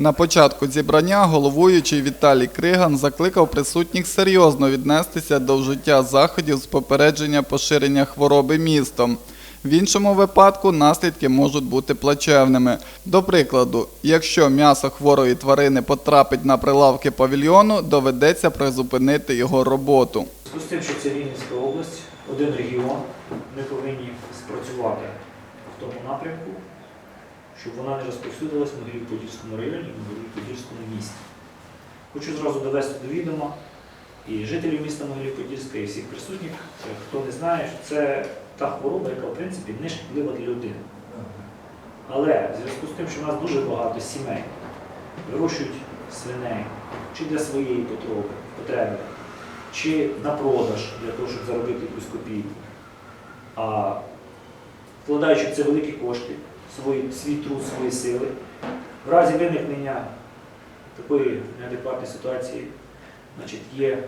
На початку зібрання головуючий Віталій Криган закликав присутніх серйозно віднестися до вжиття заходів з попередження поширення хвороби містом. В іншому випадку наслідки можуть бути плачевними. До прикладу, якщо м'ясо хворої тварини потрапить на прилавки павільйону, доведеться призупинити його роботу. З тим, що це Рівненська область, один регіон, ми повинні спрацювати в тому напрямку, щоб вона не розповсюдилась в Могилів-Подільському районі і в Могилів-Подільському місті. Хочу зразу довести до відома і жителів міста Могилів-Подільська, і всіх присутніх, е, хто не знає, що це та хвороба, яка в принципі не шкідлива для людини. Але в зв'язку з тим, що в нас дуже багато сімей вирощують свиней чи для своєї потреби, чи на продаж для того, щоб заробити якусь копійку. А вкладаючи в це великі кошти, свій, свій труд, свої сили, в разі виникнення такої неадекватної ситуації, значить, є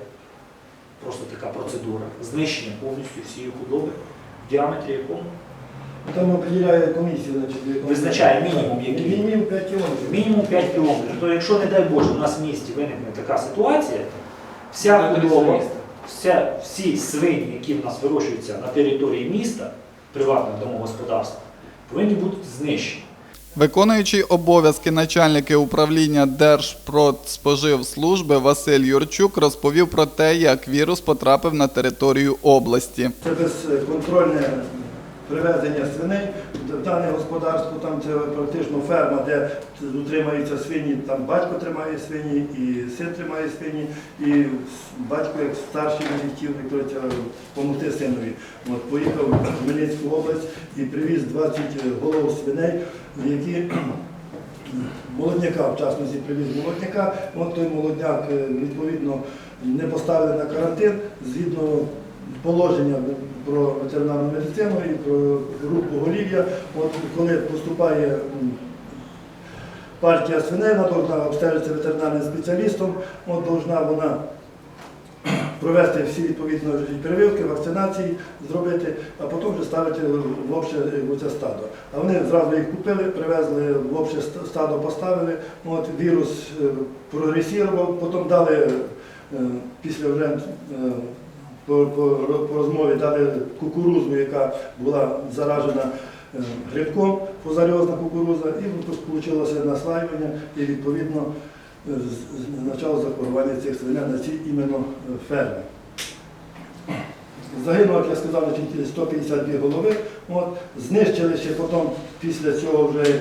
просто така процедура знищення повністю всієї худоби, в діаметрі якому Там определяє комісія, значить, Визначає мінімум, який. Мінімум 5 кілометрів. мінімум 5 кілометрів. То якщо, не дай Боже, у нас в місті виникне така ситуація, вся худоба, вся, всі свині, які в нас вирощуються на території міста, приватних домогосподарств, повинні бути знищені. Виконуючий обов'язки начальники управління Держпродспоживслужби Василь Юрчук розповів про те, як вірус потрапив на територію області. Це безконтрольне привезення свиней в дане господарство, там це практично ферма, де утримаються свині, там батько тримає свині, і син тримає свині, і батько як старший хотів допомогти синові. От, поїхав в Хмельницьку область і привіз 20 голов свиней, які молодняка, в частності привіз молодняка. От той молодняк е, відповідно не поставили на карантин згідно положення про ветеринарну медицину і про групу голів'я. От коли поступає партія свиней, вона повинна ветеринарним спеціалістом, от повинна вона провести всі відповідно прививки, вакцинації зробити, а потім вже ставити в обще це стадо. А вони зразу їх купили, привезли в обще стадо, поставили. От вірус е, прогресував, потім дали е, після вже е, по, по, по розмові дали кукурузу, яка була заражена е, грибком, фузаріозна кукуруза, і вийшло наслаювання, і відповідно е, почало захворювання цих свиней на цій іменно е, фермі. Загинуло, як я сказав, 152 голови. От, знищили ще потім, після цього вже як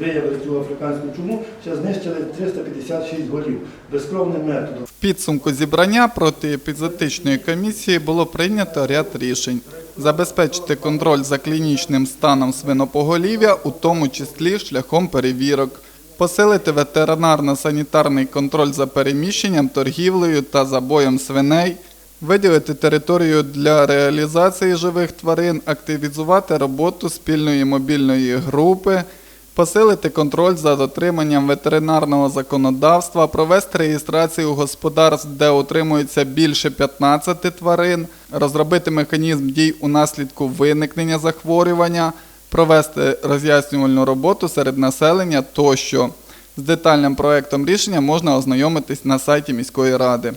виявили цю африканську чуму, ще знищили 356 голів безкровним методом. В підсумку зібрання протиепізотичної комісії було прийнято ряд рішень. Забезпечити контроль за клінічним станом свинопоголів'я, у тому числі шляхом перевірок. Посилити ветеринарно-санітарний контроль за переміщенням, торгівлею та забоєм свиней, виділити територію для реалізації живих тварин, активізувати роботу спільної мобільної групи, посилити контроль за дотриманням ветеринарного законодавства, провести реєстрацію господарств, де утримується більше 15 тварин, розробити механізм дій у наслідку виникнення захворювання, провести роз'яснювальну роботу серед населення тощо. З детальним проектом рішення можна ознайомитись на сайті міської ради.